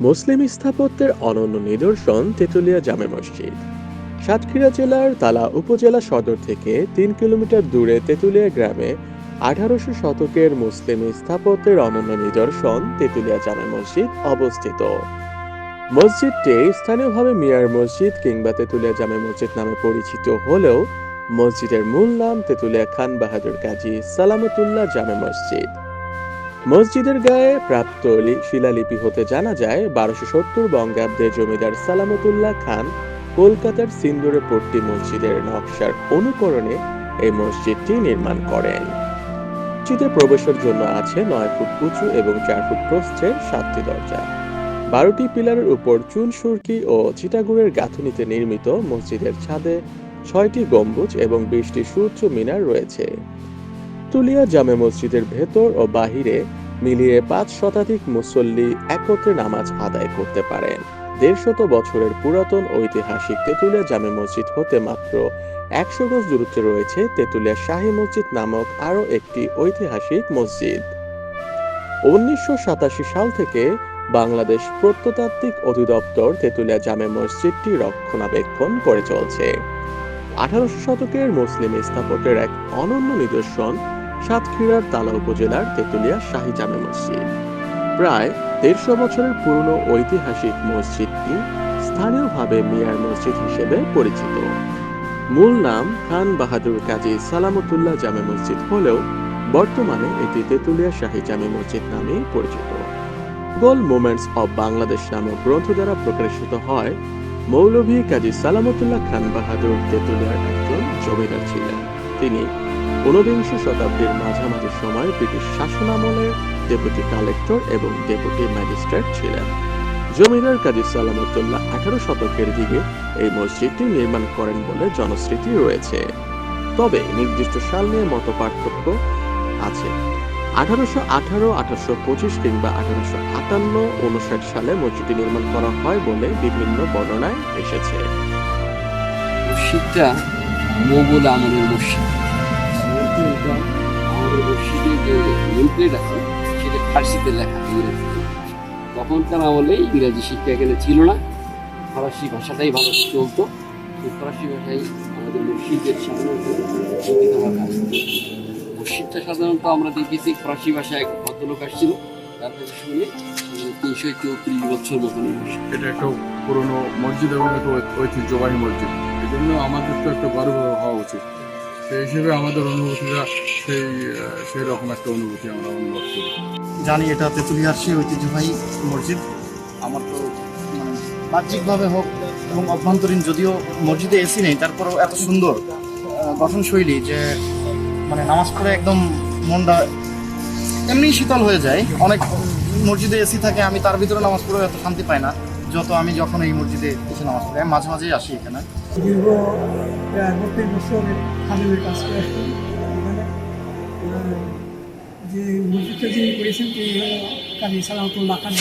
মুসলিম স্থাপত্যের অনন্য নিদর্শন তেতুলিয়া জামে মসজিদ। সাতক্ষীরা জেলার তালা উপজেলা সদর থেকে তিন কিলোমিটার দূরে তেতুলিয়া গ্রামে আঠারোশো শতকের মুসলিম স্থাপত্যের অনন্য নিদর্শন তেতুলিয়া জামে মসজিদ অবস্থিত। মসজিদটি স্থানীয়ভাবে মিয়ার মসজিদ কিংবা তেতুলিয়া জামে মসজিদ নামে পরিচিত হলেও মসজিদের মূল নাম তেতুলিয়া খান বাহাদুর কাজী সালামতুল্লাহ জামে মসজিদ। মসজিদের গায়ে প্রাপ্ত শিলালিপি হতে জানা যায়, বারোশো সত্তর বঙ্গাব্দে জমিদার সালামতুল্লাহ খান কলকাতার সিন্দুরে পট্টি মসজিদের নকশার অনুকরণে এই মসজিদটি নির্মাণ করেন। মসজিদে প্রবেশের জন্য আছে নয় ফুট উঁচু এবং চার ফুট প্রস্থের সাতটি দরজা। বারোটি পিলারের উপর চুন সুরকি ও চিটাগুড়ের গাঁথুনিতে নির্মিত মসজিদের ছাদে ছয়টি গম্বুজ এবং বিশটি সুউচ্চ মিনার রয়েছে। তুলিয়া জামে মসজিদের ভেতর ও বাহিরে মিলিয়ে পাঁচ শতাধিক মুসল্লি একত্রে নামাজ আদায় করতে পারেন। দেড়শত বছরের পুরাতন ঐতিহাসিক তেতুলিয়া জামে মসজিদ হতে মাত্র একশো গজ দূরত্বে রয়েছে তেতুলিয়া শাহী মসজিদ নামক আরও একটি ঐতিহাসিক মসজিদ। উনিশশো সাতাশি সাল থেকে বাংলাদেশ প্রত্নতাত্ত্বিক অধিদপ্তর তেঁতুলিয়া জামে মসজিদটি রক্ষণাবেক্ষণ করে চলছে। আঠারোশো শতকের মুসলিম স্থাপত্যের এক অনন্য নিদর্শন সাতক্ষীরার তালা উপজেলার তেতুলিয়া শাহী জামে মসজিদ। প্রায় দেড়শো বছরের পুরনো ঐতিহাসিক মসজিদটি স্থানীয়ভাবে মিয়ার মসজিদ হিসেবে পরিচিত। মূল নাম খান বাহাদুর কাজী সালামতুল্লাহ জামে মসজিদ হলেও বর্তমানে এটি তেতুলিয়া শাহী জামে মসজিদ নামেই পরিচিত। গোল মুমেন্টস অব বাংলাদেশ নামক গ্রন্থ দ্বারা প্রকাশিত হয় মৌলভী কাজী সালামতুল্লাহ খান বাহাদুর তেতুলিয়ার একজন জমিদার ছিলেন। তিনি ঊনবিংশ শতাব্দীর মাঝামাঝি সময় ব্রিটিশ শাসনামলের ডেপুটি কালেক্টর এবং ডেপুটি ম্যাজিস্ট্রেট ছিলেন। জমিদার কাজী সালামতুল্লাহ আঠারো শতকের দিকে এই মসজিদটি নির্মাণ করেন বলে জনশ্রুতি রয়েছে। তবে নির্দিষ্ট সাল নিয়ে মত পার্থক্য আছে। আঠারোশো আঠারো, আঠারোশো পঁচিশ কিংবা আঠারোশো আটান্ন উনষাট সালে মসজিদটি নির্মাণ করা হয় বলে বিভিন্ন বর্ণনায় এসেছে। মসজিদটা মোগল আমলের মসজিদ। যে নেম প্লেট আছে, সেটা ফার্সিতে লেখা, ইংরেজিতে। তখনকার আমলে ইংরাজি শিক্ষা এখানে ছিল না। ফরাসি ভাষাটাই ভালো চলতো। সেই ফরাসি ভাষাই আমাদের মসজিদের সাধারণত মসজিদটা সাধারণত আমরা দেখেছি ফরাসি ভাষায় এক ভদ্রলোক আসছিল। তার কাছে শুনে তিনশো চৌত্রিশ বছর মতন এটা একটা পুরনো মসজিদ এবং একটা ঐতিহ্যবাহী মসজিদ। এই জন্য আমাদের তো একটা গর্ব হওয়া উচিত। সেই হিসেবে আমাদের অনুভূতিটা সেই সেই রকম একটা অনুভূতি আমরা অনুভব করি। জানি এটা তেঁতুলিয়ার সেই ঐতিহ্যবাহী মসজিদ। আমার তো মানে বাহ্যিকভাবে হোক এবং অভ্যন্তরীণ যদিও মসজিদে এসি নেই, তারপরেও এত সুন্দর গঠনশৈলী যে মানে নামাজ পড়ে একদম মনটা এমনি শীতল হয়ে যায়। অনেক মসজিদে এসি থাকে, আমি তার ভিতরে নামাজ পড়েও এত শান্তি পাই না। যত আমি যখন এই মসজিদে এসে নামাজ পড়ি, আমি মাঝে মাঝেই আসি এখানে যে মসজিদটা যিনি করেছেন, তিনি হলো কাজী সালামতুল্লাহ খান।